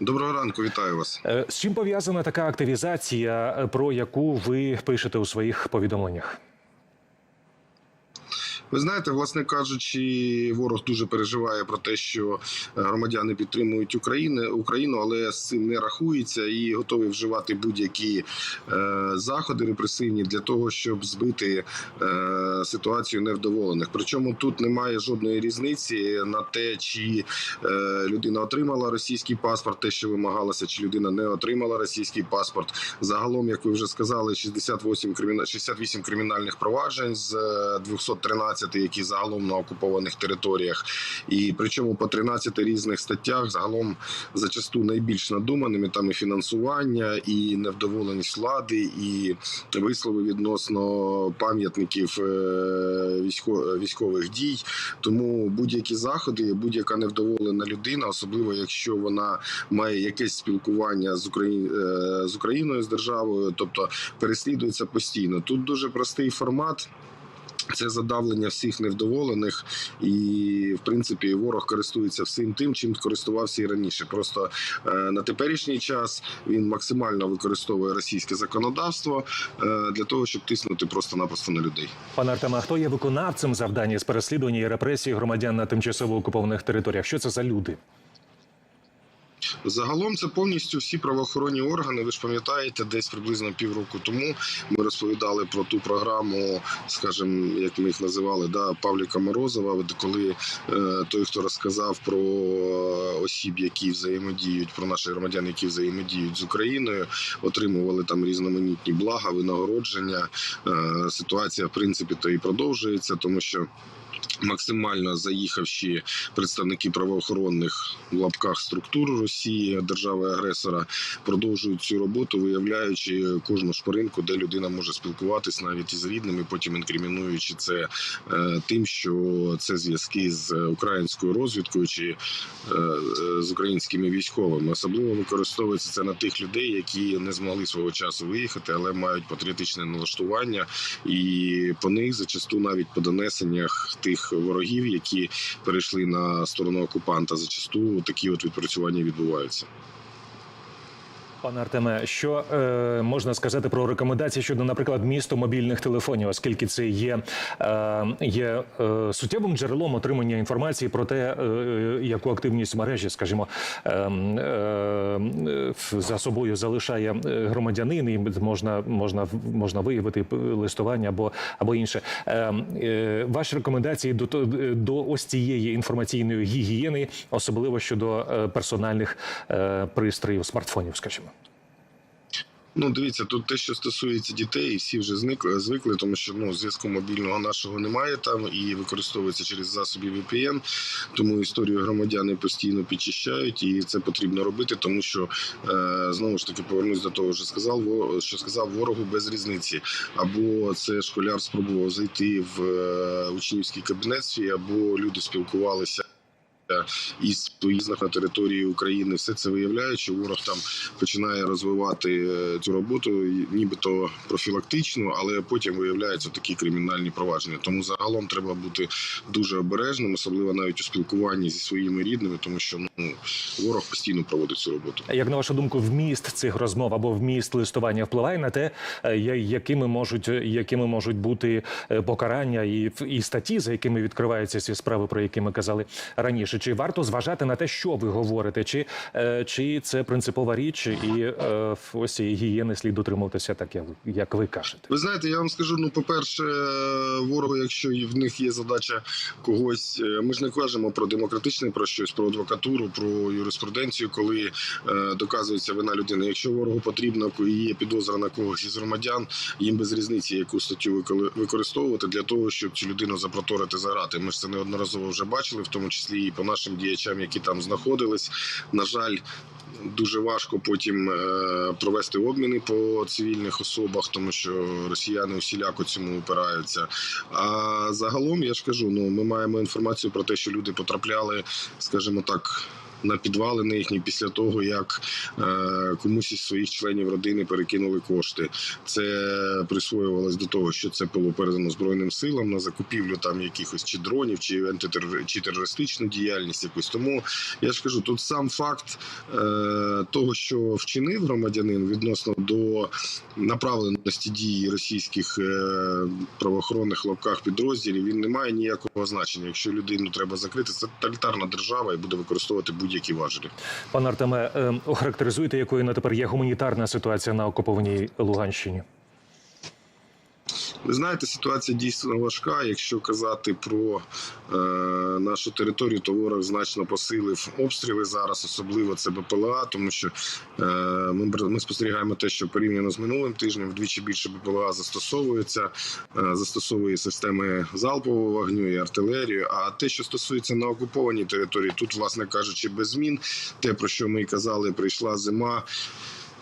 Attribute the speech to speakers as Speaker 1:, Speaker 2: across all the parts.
Speaker 1: Доброго ранку, вітаю вас.
Speaker 2: Е, З чим пов'язана така активізація, е, про яку ви пишете у своїх повідомленнях?
Speaker 1: Ви знаєте, власне кажучи, ворог дуже переживає про те, що е, громадяни підтримують Україну, Україну, але з цим не рахується і готові вживати будь-які е, заходи репресивні для того, щоб збити е, ситуацію невдоволених. Причому тут немає жодної різниці на те, чи людина отримала російський паспорт, те, що вимагалося, чи людина не отримала російський паспорт. Загалом, як ви вже сказали, 68 кримінальних 68 кримінальних проваджень з 213 13, які загалом на окупованих територіях, і причому по 13 різних статтях загалом зачасту найбільш надуманими там і фінансування, і невдоволеність влади, і вислови відносно пам'ятників е, військових дій. Тому будь-які заходи, будь-яка невдоволена людина, особливо якщо вона має якесь спілкування з Україною е, з Україною з державою, тобто переслідується постійно. Тут дуже простий формат. Це задавлення всіх невдоволених, і в принципі ворог користується всім тим, чим користувався і раніше. Просто е, на теперішній час він максимально використовує російське законодавство е, для того, щоб тиснути просто-напросто на людей.
Speaker 2: Пане Артеме, а хто є виконавцем завдання з переслідування і репресії громадян на тимчасово окупованих територіях? Що це за люди?
Speaker 1: Загалом це повністю всі правоохоронні органи. Ви ж пам'ятаєте, десь приблизно півроку тому ми розповідали про ту програму, скажімо, як ми їх називали, да, Павліка Морозова, коли е, той, хто розказав про осіб, які взаємодіють, про наших громадян, які взаємодіють з Україною, отримували там різноманітні блага, винагородження. Е, ситуація, в принципі, то і продовжується, тому що. Максимально заїхавши представники правоохоронних в лапках структур Росії, держави-агресора, продовжують цю роботу, виявляючи кожну шпаринку, де людина може спілкуватись навіть із рідними, потім інкримінуючи це е, тим, що це зв'язки з українською розвідкою чи е, з українськими військовими. Особливо використовується це на тих людей, які не змогли свого часу виїхати, але мають патріотичне налаштування, і по них зачасту навіть по донесеннях тих ворогів, які перейшли на сторону окупанта, зачасту такі от відпрацювання відбуваються.
Speaker 2: Пане Артеме, що е, можна сказати про рекомендації щодо, наприклад, місту мобільних телефонів, оскільки це є, е, є е, суттєвим джерелом отримання інформації про те, е, яку активність мережі, скажімо, е, е, за собою залишає е, громадянин, і можна, можна, можна виявити листування або, або інше. Е, е, ваші рекомендації до, до ось цієї інформаційної гігієни, особливо щодо е, персональних е, пристроїв смартфонів, скажімо.
Speaker 1: Ну, дивіться, тут те, що стосується дітей, всі вже зникли, звикли, тому що ну зв'язку мобільного нашого немає там і використовується через засоби VPN, Тому історію громадяни постійно підчищають, і це потрібно робити, тому що е, знову ж таки повернусь до того, що сказав що сказав ворогу без різниці. Або це школяр спробував зайти в е, учнівський кабінет або люди спілкувалися. Із поїздах на території України все це виявляє, що ворог там починає розвивати е, цю роботу, нібито профілактично, але потім виявляються такі кримінальні провадження. Тому загалом треба бути дуже обережним, особливо навіть у спілкуванні зі своїми рідними, тому що ну ворог постійно проводить цю роботу.
Speaker 2: Як на вашу думку, вміст цих розмов або вміст листування впливає на те, е, якими можуть якими можуть бути е, покарання і, і статті, за якими відкриваються ці справи, про які ми казали раніше? Чи варто зважати на те, що ви говорите, чи, е, чи це принципова річ, і е, ось гігієни слід дотримуватися, так як, ви кажете?
Speaker 1: Ви знаєте, я вам скажу: ну, по-перше, ворогу, якщо і в них є задача когось, е, ми ж не кажемо про демократичне, про щось, про адвокатуру, про юриспруденцію, коли доказується вина людини. Якщо ворогу потрібно, коли є підозра на когось із громадян, їм без різниці, яку статтю використовувати для того, щоб цю людину запроторити за грати. Ми ж це неодноразово вже бачили, в тому числі і по нашим діячам, які там знаходились. На жаль. Дуже важко потім е, провести обміни по цивільних особах, тому що росіяни усіляко цьому опираються. А загалом я ж кажу: ну ми маємо інформацію про те, що люди потрапляли, скажімо так, на підвалини їхні після того, як е, комусь із своїх членів родини перекинули кошти. Це присвоювалось до того, що це було передано збройним силам на закупівлю там якихось чи дронів, чи антитерор... чи терористичну діяльність якусь. Тому я ж кажу, тут сам факт е, того, що вчинив громадянин відносно до направленості дії російських е, правоохоронних лапках підрозділів, він не має ніякого значення. Якщо людину треба закрити, це тоталітарна держава і буде використовувати будь-які важелі.
Speaker 2: Пане Артеме, е, охарактеризуйте, якою на тепер є гуманітарна ситуація на окупованій Луганщині.
Speaker 1: Ви знаєте, ситуація дійсно важка. Якщо казати про е, нашу територію, то ворог значно посилив обстріли зараз, особливо це БПЛА, тому що е, ми, ми спостерігаємо те, що порівняно з минулим тижнем вдвічі більше БПЛА застосовується, е, застосовує системи залпового вогню і артилерію. А те, що стосується на окупованій території, тут, власне кажучи, без змін, те про що ми і казали, прийшла зима.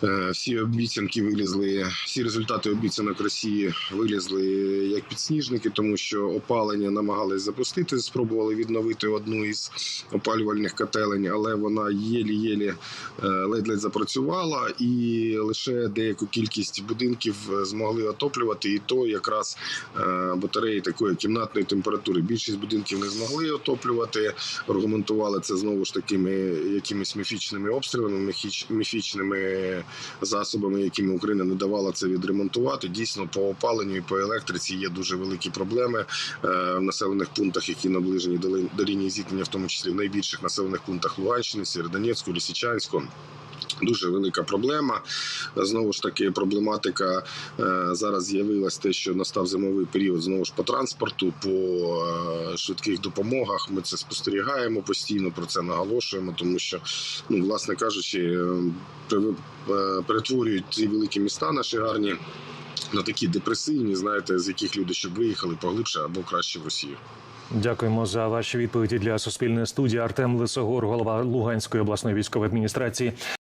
Speaker 1: Е, Всі обіцянки вилізли, всі результати обіцянок Росії вилізли як підсніжники, тому що опалення намагались запустити, спробували відновити одну із опалювальних котелень, але вона єлі-єлі е, ледь-ледь запрацювала, і лише деяку кількість будинків е, змогли отоплювати, і то якраз батареї такої кімнатної температури. Більшість будинків не змогли отоплювати. Аргументували це знову ж такими якимись міфічними обстрілами, міфіч- міфічними засобами, якими Україна не давала це відремонтувати. Дійсно, по опаленню і по електриці є дуже великі проблеми е, в населених пунктах, які наближені до лінії зіткнення, в тому числі в найбільших населених пунктах Луганщини, Сєвєродонецьку, Лисичанську. Дуже велика проблема. Знову ж таки, проблематика е, зараз з'явилась те, що настав зимовий період знову ж по транспорту, по е, швидких допомогах. Ми це спостерігаємо постійно, про це наголошуємо, тому що, ну, власне кажучи, е, перетворюють ці великі міста наші гарні на такі депресивні, знаєте, з яких люди щоб виїхали поглибше або краще в Росію.
Speaker 2: Дякуємо за ваші відповіді для Суспільної студії. Артем Лисогор, голова Луганської обласної військової адміністрації.